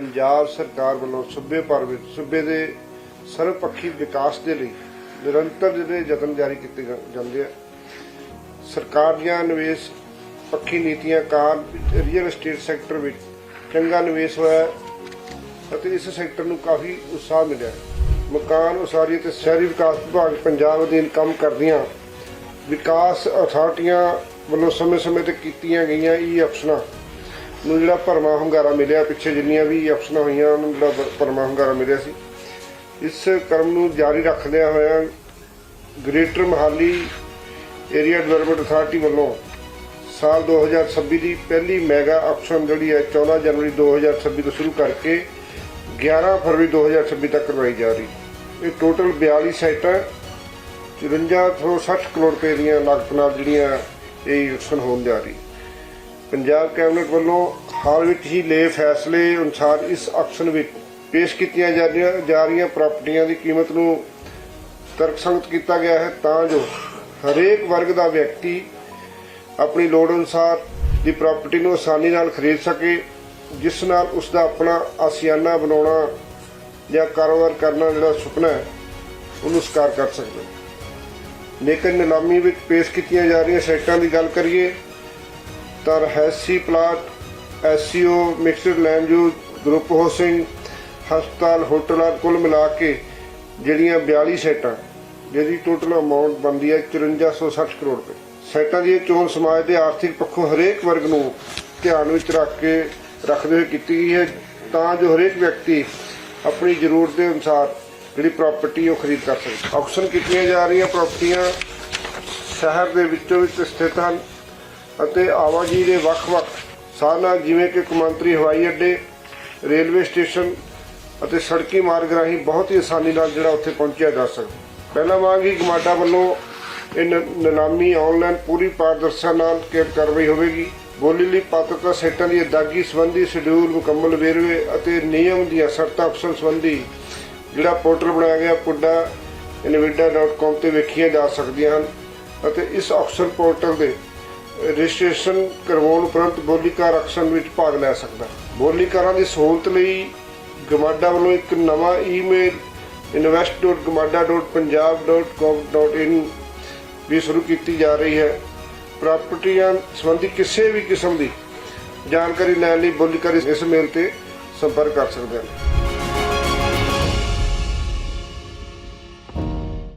ਪੰਜਾਬ ਸਰਕਾਰ ਵੱਲੋਂ ਸੂਬੇ ਭਰ ਵਿੱਚ, ਸੂਬੇ ਦੇ ਸਰਵਪੱਖੀ ਵਿਕਾਸ ਦੇ ਲਈ ਨਿਰੰਤਰ ਜਿਹੜੇ ਯਤਨ ਜਾਰੀ ਕੀਤੇ ਜਾਂਦੇ ਆ। ਸਰਕਾਰ ਦੀਆਂ ਨਿਵੇਸ਼ ਪੱਖੀ ਨੀਤੀਆਂ ਕਾਰਨ ਰੀਅਲ ਏਸਟੇਟ ਸੈਕਟਰ ਵਿੱਚ ਚੰਗਾ ਨਿਵੇਸ਼ ਹੋਇਆ ਅਤੇ ਇਸ ਸੈਕਟਰ ਨੂੰ ਕਾਫੀ ਉਤਸ਼ਾਹ ਮਿਲਿਆ ਮਕਾਨ ਉਸਾਰੀ ਅਤੇ ਸ਼ਹਿਰੀ ਵਿਕਾਸ ਵਿਭਾਗ ਪੰਜਾਬ ਅਧੀਨ ਕੰਮ ਕਰਦੀਆਂ ਵਿਕਾਸ ਅਥਾਰਟੀਆਂ ਵੱਲੋਂ ਸਮੇਂ-ਸਮੇਂ ਤੇ ਕੀਤੀਆਂ ਗਈਆਂ ਈ ਅਫਸਰਾਂ ਨੂੰ ਜਿਹੜਾ ਭਰਮਾ ਹੁੰਗਾਰਾ ਮਿਲਿਆ, ਪਿੱਛੇ ਜਿੰਨੀਆਂ ਵੀ ਅਫਸਰਾਂ ਹੋਈਆਂ, ਉਹਨਾਂ ਨੂੰ ਜਿਹੜਾ ਭਰਮਾ ਹੁੰਗਾਰਾ ਮਿਲਿਆ ਸੀ। ਇਸ ਕਰਮ ਨੂੰ ਜਾਰੀ ਰੱਖਦਿਆਂ ਹੋਇਆਂ greater Mohali area development authority ਵੱਲੋਂ ਸਾਲ 2026 ਦੀ ਪਹਿਲੀ ਮੈਗਾ ਆਕਸ਼ਨ ਜਿਹੜੀ ਹੈ 14 ਜਨਵਰੀ 2026 ਤੋਂ ਸ਼ੁਰੂ ਕਰਕੇ 11 ਫਰਵਰੀ 2026 ਤੱਕ ਕਰਵਾਈ ਜਾ ਰਹੀ। ਇਹ ਟੋਟਲ 42 ਸਾਈਟਾਂ 5460 ਕਰੋੜ ਰੁਪਏ ਦੀਆਂ ਲਾਗਤ ਨਾਲ ਜਿਹੜੀਆਂ ਇਹ ਆਕਸ਼ਨ ਹੋਣ ਜਾ ਰਹੀ। ਪੰਜਾਬ ਕੈਬਨਿਟ ਵੱਲੋਂ ਹਾਲ ਵਿੱਚ ਹੀ ਲਏ ਫੈਸਲੇ ਅਨੁਸਾਰ ਇਸ ਆਕਸ਼ਨ ਵਿੱਚ ਪੇਸ਼ ਕੀਤੀਆਂ ਜਾ ਰਹੀਆਂ ਜਾ ਰਹੀਆਂ ਪ੍ਰਾਪਰਟੀਆਂ ਦੀ ਕੀਮਤ ਨੂੰ ਤਰਕਸੰਗਤ ਕੀਤਾ ਗਿਆ ਹੈ ਤਾਂ ਜੋ ਹਰੇਕ ਵਰਗ ਦਾ ਵਿਅਕਤੀ ਆਪਣੀ ਲੋੜ ਅਨੁਸਾਰ ਦੀ ਪ੍ਰਾਪਰਟੀ ਨੂੰ ਆਸਾਨੀ ਨਾਲ ਖਰੀਦ ਸਕੇ, ਜਿਸ ਨਾਲ ਉਸ ਦਾ ਆਪਣਾ ਆਸੀਆਨਾ ਬਣਾਉਣਾ ਜਾਂ ਕਾਰੋਬਾਰ ਕਰਨਾ ਜਿਹੜਾ ਸੁਪਨਾ ਹੈ, ਉਹਨੂੰ ਸਕਾਰ ਕਰ ਸਕਦਾ ਲੇਕਿਨ ਨਿਲਾਮੀ ਵਿੱਚ ਪੇਸ਼ ਕੀਤੀਆਂ ਜਾ ਰਹੀਆਂ ਸਾਈਟਾਂ ਦੀ ਗੱਲ ਕਰੀਏ ਤਾਂ ਹੈਸੀ plot, SCO, mixed land use, group housing ਹਸਪਤਾਲ, ਹੋਟਲਾਂ ਕੁੱਲ ਮਿਲਾ ਕੇ ਜਿਹੜੀਆਂ 42 ਸੈਟਾਂ, ਜਿਹਦੀ ਟੋਟਲ ਅਮਾਉਂਟ ਬਣਦੀ ਹੈ 5460 ਕਰੋੜ ਰੁਪਏ। ਸਾਈਟਾਂ ਦੀ ਚੋਣ ਸਮਾਜ ਦੇ ਆਰਥਿਕ ਪੱਖੋਂ ਹਰੇਕ ਵਰਗ ਨੂੰ ਧਿਆਨ ਵਿੱਚ ਰੱਖ ਕੇ ਰੱਖਦੇ ਹੋਏ ਕੀਤੀ ਗਈ ਹੈ, ਤਾਂ ਜੋ ਹਰੇਕ ਵਿਅਕਤੀ ਆਪਣੀ ਜ਼ਰੂਰਤ ਦੇ ਅਨੁਸਾਰ ਜਿਹੜੀ ਪ੍ਰਾਪਰਟੀ ਉਹ ਖਰੀਦ ਕਰ ਸਕੇ। ਆਕਸ਼ਨ ਕੀਤੀਆਂ ਜਾ ਰਹੀਆਂ ਪ੍ਰਾਪਰਟੀਆਂ ਸ਼ਹਿਰ ਦੇ ਵਿੱਚੋਂ ਵਿੱਚ ਸਥਿਤ ਹਨ। ਅਤੇ ਆਵਾਜਾਈ ਦੇ ਵੱਖ-ਵੱਖ ਸਾਧਨਾਂ ਜਿਵੇਂ ਕਿ ਕੌਮਾਂਤਰੀ ਹਵਾਈ ਅੱਡੇ, ਰੇਲਵੇ ਸਟੇਸ਼ਨ ਅਤੇ ਸੜਕੀ ਮਾਰਗ ਰਾਹੀਂ ਬਹੁਤ ਹੀ ਆਸਾਨੀ ਨਾਲ ਜਿਹੜਾ ਉੱਥੇ ਪਹੁੰਚਿਆ ਜਾ ਸਕਦਾ। ਪਹਿਲਾਂ ਵਾਂਗ ਹੀ ਗਮਾਡਾ ਵੱਲੋਂ ਇਹ ਨ- ਨਿਲਾਮੀ ਆਨਲਾਈਨ ਪੂਰੀ ਪਾਰਦਰਸ਼ਤਾ ਨਾਲ ਕੇ ਕਾਰਵਾਈ ਹੋਵੇਗੀ। ਬੋਲੀ ਲਈ ਪਾਤਰਤਾ ਸੈਟਾਂ ਦੀ ਅਦਾਗੀ ਸੰਬੰਧੀ ਸ਼ਡਿਊਲ ਮੁਕੰਮਲ ਵੇਰਵੇ ਅਤੇ ਨਿਯਮ ਦੀਆਂ ਸ਼ਰਤਾਂ ਅਕਸਰ ਸੰਬੰਧੀ ਜਿਹੜਾ ਪੋਰਟਲ ਬਣਾਇਆ ਗਿਆ, ਪੁੱਡਾ ਇਨਵਿਡਾ.com ਤੇ ਵੇਖੀਆਂ ਜਾ ਸਕਦੀਆਂ ਹਨ ਅਤੇ ਇਸ ਆਕਸ਼ਨ ਪੋਰਟਲ ਦੇ ਰਜਿਸਟ੍ਰੇਸ਼ਨ ਕਰਵਾਉਣ ਉਪਰੰਤ ਬੋਲੀਕਾਰ ਆਕਸ਼ਨ ਵਿੱਚ ਭਾਗ ਲੈ ਸਕਦਾ ਬੋਲੀਕਾਰਾਂ ਦੀ ਸਹੂਲਤ ਲਈ ਗਮਾਡਾ ਵੱਲੋਂ ਇੱਕ ਨਵਾਂ ਈਮੇਲ invest.gamada.punjab.com.in ਵੀ ਸ਼ੁਰੂ ਕੀਤੀ ਜਾ ਰਹੀ ਹੈ। ਪ੍ਰਾਪਰਟੀਆਂ ਸੰਬੰਧੀ ਕਿਸੇ ਵੀ ਕਿਸਮ ਦੀ ਜਾਣਕਾਰੀ ਲੈਣ ਲਈ ਬੋਲੀਕਾਰੀ ਇਸ ਮੇਲ ਤੇ ਸੰਪਰਕ ਕਰ ਸਕਦੇ ਹਨ।